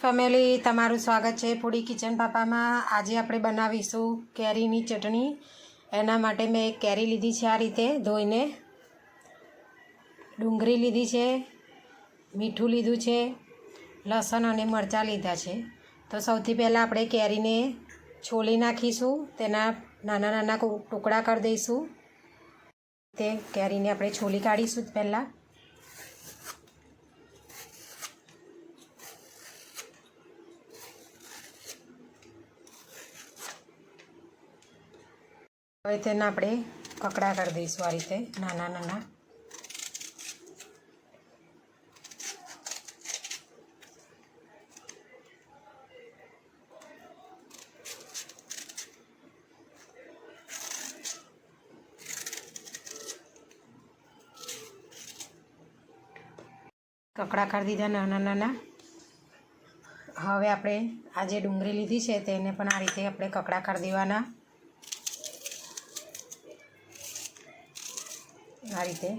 Family, તમારું સ્વાગત છે પૂડી કિચન પાપામાં. આજે આપણે બનાવીશું કેરીની ચટણી. એના માટે મેં એક કેરી લીધી છે આ રીતે ધોઈને. ડુંગળી લીધી છે, મીઠું લીધું છે, લસણ અને મરચાં લીધા છે. તો સૌથી પહેલાં આપણે કેરીને છોલી નાખીશું, તેના નાના નાના ટુકડા કરી દઈશું. તે કેરીને આપણે છોલી કાઢીશું પહેલાં. હવે તેને આપણે કકડા કરી દઈશું આ રીતે, નાના નાના. કકડા કરી દીધા નાના નાના. હવે આપણે આ જે ડુંગળી લીધી છે તેને પણ આ રીતે આપણે કકડા કરી દેવાના. આ રીતે.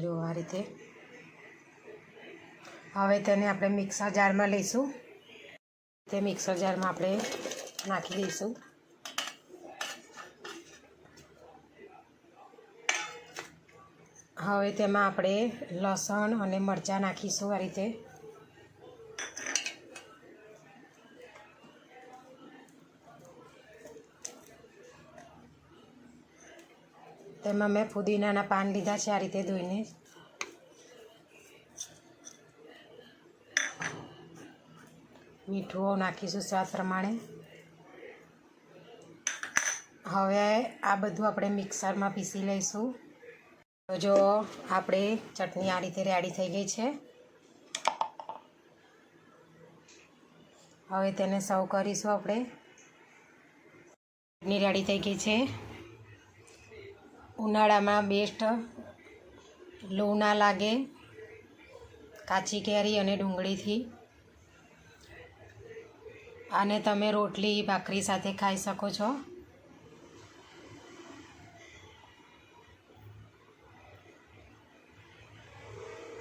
જો આ રીતે. હવે તેને આપણે મિક્સર જારમાં લઈશું. તે મિક્સર જારમાં આપણે નાખી દઈશું. હવે તેમાં આપણે લસણ અને મરચાં નાખીશું આ રીતે. તેમાં મેં ફુદીનાના પાન લીધા છે આ રીતે ધોઈને. મીઠું નાખીશું સ્વાદ પ્રમાણે. હવે આ બધું આપણે મિક્સરમાં પીસી લઈશું. જો, આપણે ચટણી આ રીતે રેડી થઈ ગઈ છે. હવે તેને સર્વ કરીશું આપણે. ચટણી રેડી થઈ ગઈ છે. ઉનાળામાં બેસ્ટ લૂ ના લાગે, કાચી કેરી અને ડુંગળીથી. આને તમે રોટલી, ભાખરી સાથે ખાઈ શકો છો.